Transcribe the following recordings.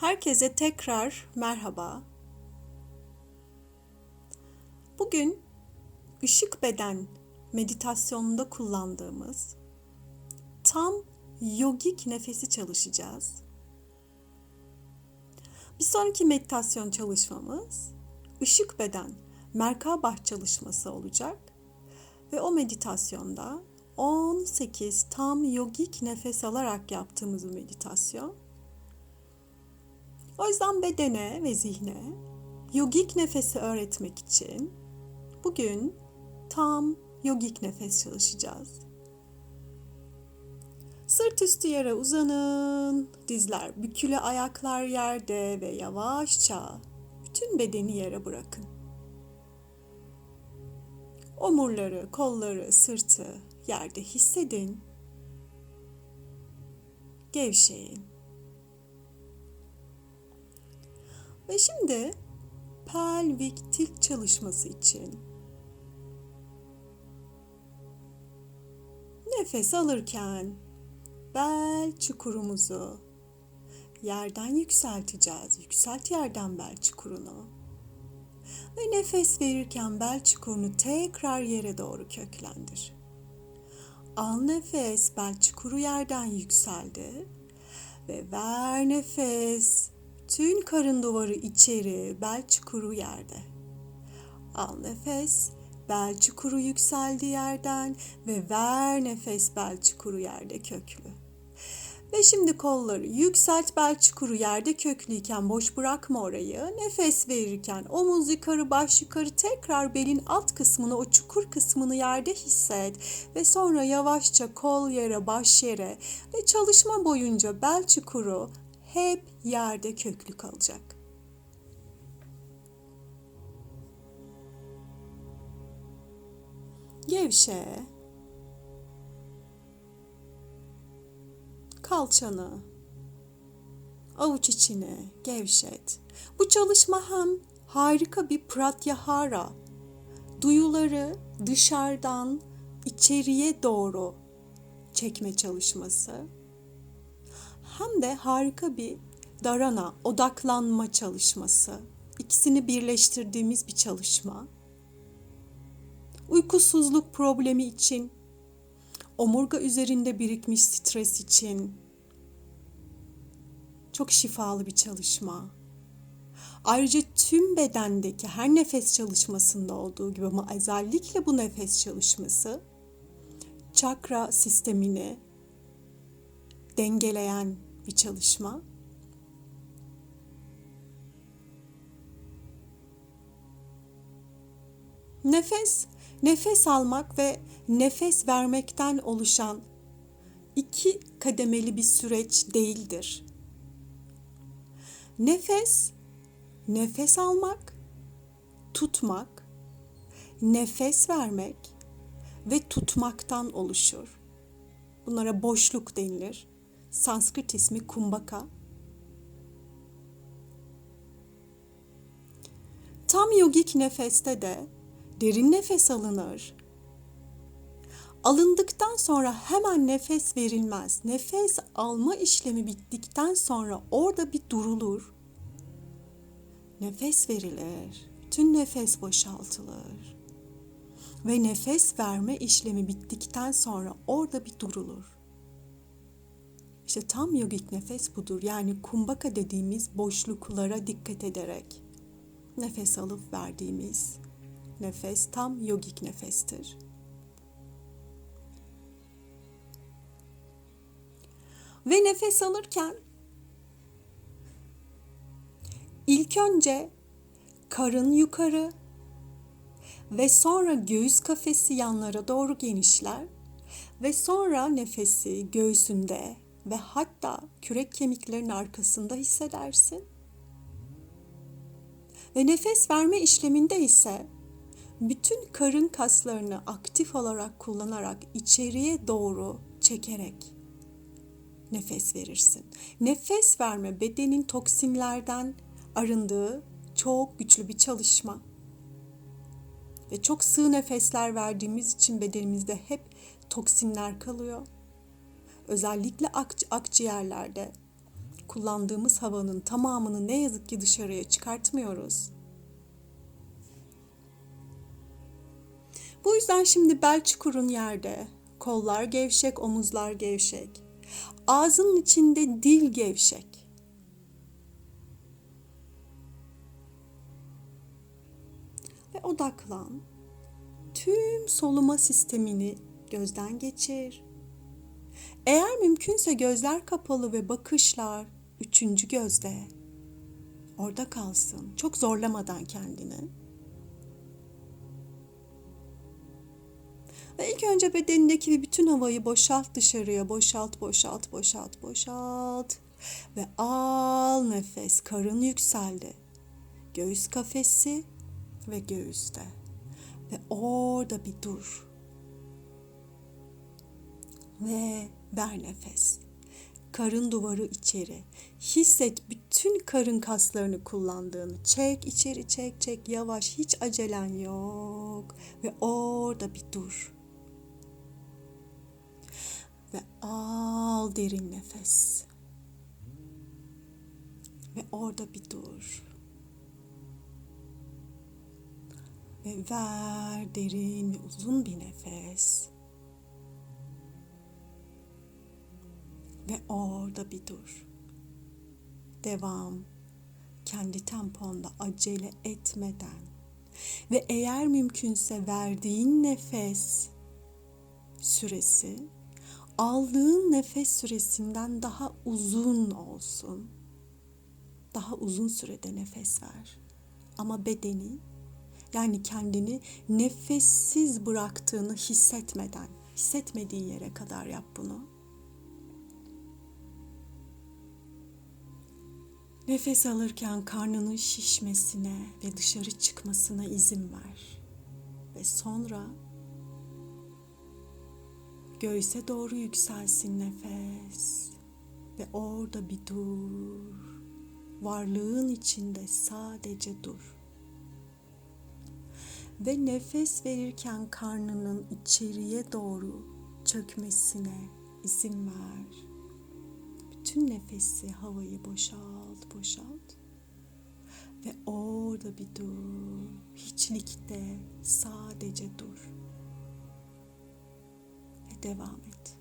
Herkese tekrar merhaba. Bugün ışık beden meditasyonunda kullandığımız tam yogik nefesi çalışacağız. Bir sonraki meditasyon çalışmamız ışık beden Merkabah çalışması olacak ve o meditasyonda 18 tam yogik nefes alarak yaptığımız meditasyon. O yüzden bedene ve zihne yogik nefesi öğretmek için bugün tam yogik nefes çalışacağız. Sırt üstü yere uzanın, dizler bükülü ayaklar yerde ve yavaşça bütün bedeni yere bırakın. Omurları, kolları, sırtı yerde hissedin. Gevşeyin. Ve şimdi pelvik tilt çalışması için nefes alırken bel çukurumuzu yerden yükselteceğiz. Yükselt yerden bel çukurunu. Ve nefes verirken bel çukurunu tekrar yere doğru köklendir. Al nefes, bel çukuru yerden yükseldi. Ve ver nefes, tüm karın duvarı içeri, bel çukuru yerde. Al nefes, bel çukuru yükseldi yerden ve ver nefes bel çukuru yerde köklü. Ve şimdi kolları yükselt bel çukuru yerde köklüyken boş bırakma orayı. Nefes verirken omuz yukarı baş yukarı tekrar belin alt kısmını o çukur kısmını yerde hisset. Ve sonra yavaşça kol yere baş yere ve çalışma boyunca bel çukuru hep yerde köklü kalacak. Gevşe. Kalçanı, avuç içini gevşet. Bu çalışma hem harika bir pratyahara, duyuları dışarıdan içeriye doğru çekme çalışması. Hem de harika bir darana, odaklanma çalışması. İkisini birleştirdiğimiz bir çalışma. Uykusuzluk problemi için omurga üzerinde birikmiş stres için çok şifalı bir çalışma. Ayrıca tüm bedendeki her nefes çalışmasında olduğu gibi ama özellikle bu nefes çalışması çakra sistemini dengeleyen bir çalışma. Nefes, nefes almak ve nefes vermekten oluşan iki kademeli bir süreç değildir. Nefes, nefes almak, tutmak, nefes vermek ve tutmaktan oluşur. Bunlara boşluk denilir. Sanskrit ismi kumbaka. Tam yogik nefeste de derin nefes alınır. Alındıktan sonra hemen nefes verilmez. Nefes alma işlemi bittikten sonra orada bir durulur. Nefes verilir. Tüm nefes boşaltılır. Ve nefes verme işlemi bittikten sonra orada bir durulur. İşte tam yogik nefes budur. Yani kumbaka dediğimiz boşluklara dikkat ederek nefes alıp verdiğimiz nefes tam yogik nefestir. Ve nefes alırken ilk önce karın yukarı ve sonra göğüs kafesi yanlara doğru genişler ve sonra nefesi göğsünde ve hatta kürek kemiklerin arkasında hissedersin. Ve nefes verme işleminde ise bütün karın kaslarını aktif olarak kullanarak içeriye doğru çekerek nefes verirsin. Nefes verme bedenin toksinlerden arındığı çok güçlü bir çalışma. Ve çok sığ nefesler verdiğimiz için bedenimizde hep toksinler kalıyor. Özellikle ak akciğerlerde kullandığımız havanın tamamını ne yazık ki dışarıya çıkartmıyoruz. Bu yüzden şimdi bel çukurun yerde, kollar gevşek, omuzlar gevşek. Ağzının içinde dil gevşek. Ve odaklan. Tüm soluma sistemini gözden geçir. Eğer mümkünse gözler kapalı ve bakışlar üçüncü gözde. Orada kalsın. Çok zorlamadan kendini. Ve ilk önce bedenindeki bütün havayı boşalt dışarıya. Boşalt, boşalt, boşalt, boşalt. Ve al nefes. Karın yükseldi. Göğüs kafesi ve göğüste. Ve orada bir dur. Ve ver nefes. Karın duvarı içeri. Hisset bütün karın kaslarını kullandığını. Çek içeri çek çek yavaş hiç acelen yok. Ve orada bir dur. Ve al derin nefes. Ve orada bir dur. Ve ver derin ve uzun bir nefes. Ve orada bir dur. Devam. Kendi temponda acele etmeden. Ve eğer mümkünse verdiğin nefes süresi aldığın nefes süresinden daha uzun olsun. Daha uzun sürede nefes ver. Ama bedeni yani kendini nefessiz bıraktığını hissetmeden, hissetmediğin yere kadar yap bunu. Nefes alırken karnının şişmesine ve dışarı çıkmasına izin ver. Ve sonra göğüse doğru yükselsin nefes. Ve orada bir dur. Varlığın içinde sadece dur. Ve nefes verirken karnının içeriye doğru çökmesine izin ver. Bütün nefesi havayı boşalt, boşalt. Ve orada bir dur. Hiçlikte sadece dur. Ve devam et.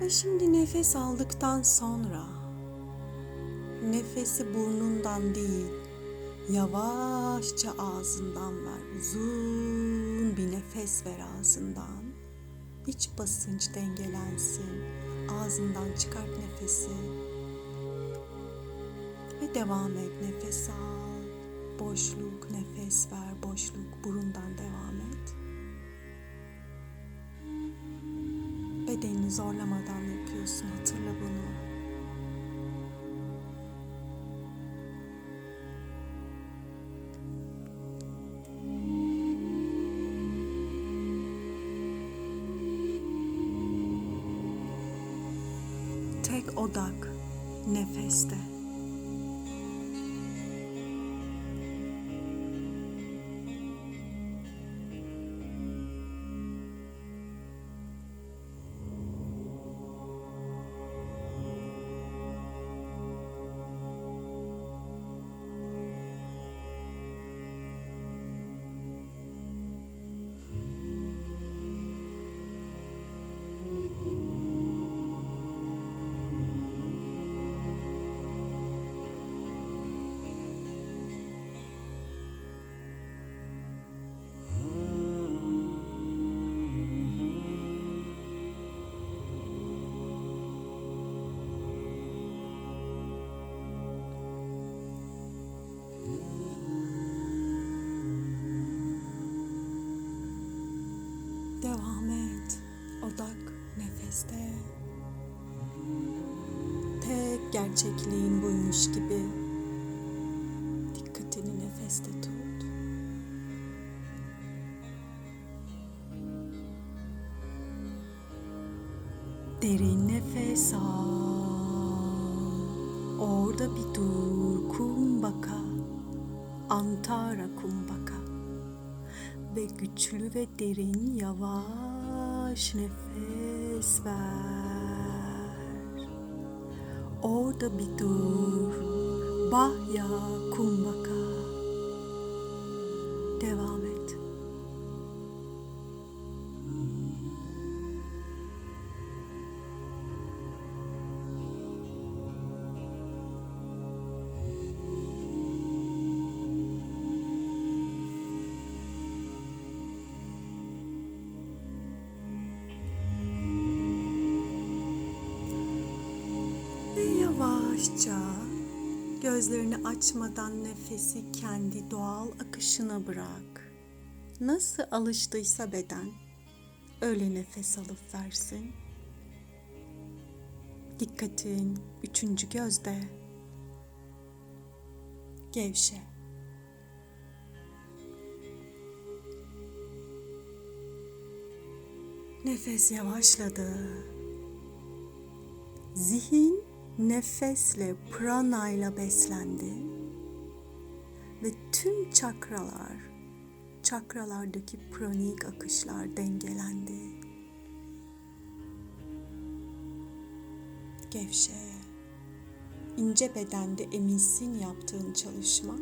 Ve şimdi nefes aldıktan sonra nefesi burnundan değil yavaşça ağzından ver. Uzun bir nefes ver ağzından. İç basınç dengelensin. Ağzından çıkart nefesi. Ve devam et. Nefes al. Boşluk, nefes ver. Boşluk, burundan devam et. Bedenini zorlamadan yapıyorsun. Hatırla bunu. Tek odak nefeste. Nefeste. Tek gerçekliğin buymuş gibi. Dikkatini nefeste tut. Derin nefes al. Orada bir dur kumbaka. Antara kumbaka. Ve güçlü ve derin yavaş nefes ver. Orada bir dur. Bahya kumbaka. Devam et. Yavaşça gözlerini açmadan nefesi kendi doğal akışına bırak. Nasıl alıştıysa beden öyle nefes alıp versin. Dikkatin üçüncü gözde. Gevşe. Nefes yavaşladı. Zihin nefesle, pranayla beslendi. Ve tüm çakralar, çakralardaki pranik akışlar dengelendi. Gevşe. ince bedende eminsin yaptığın çalışma.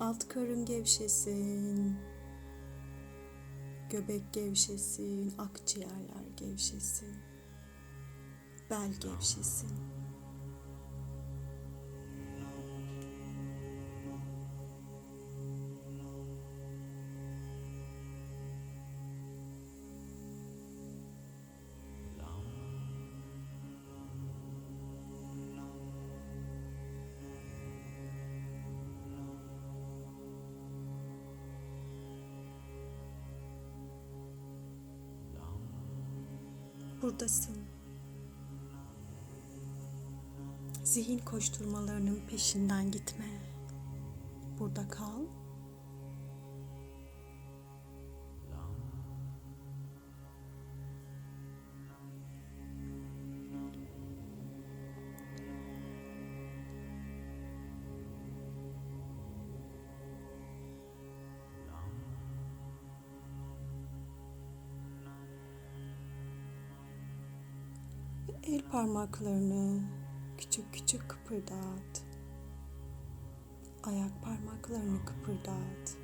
Alt karın gevşesin. Göbek gevşesin, akciğerler gevşesin. Bel gevşesin. Buradasın. Zihin koşturmalarının peşinden gitme. Burada kal. El parmaklarını küçük küçük kıpırdat. Ayak parmaklarını kıpırdat.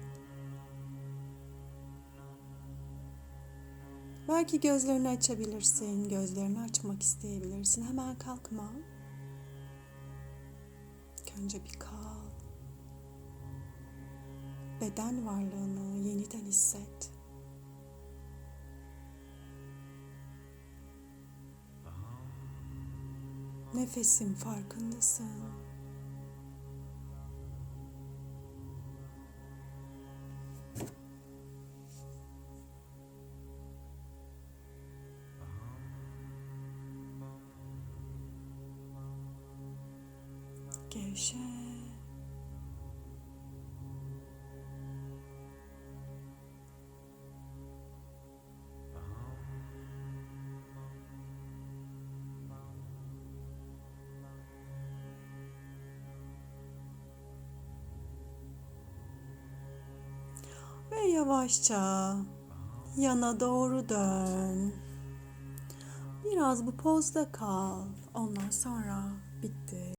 Belki gözlerini açabilirsin, gözlerini açmak isteyebilirsin. Hemen kalkma. Önce bir kal. Beden varlığını yeniden hisset. Nefesin farkındasın. Yavaşça yana doğru dön. Biraz bu pozda kal. Ondan sonra bitti.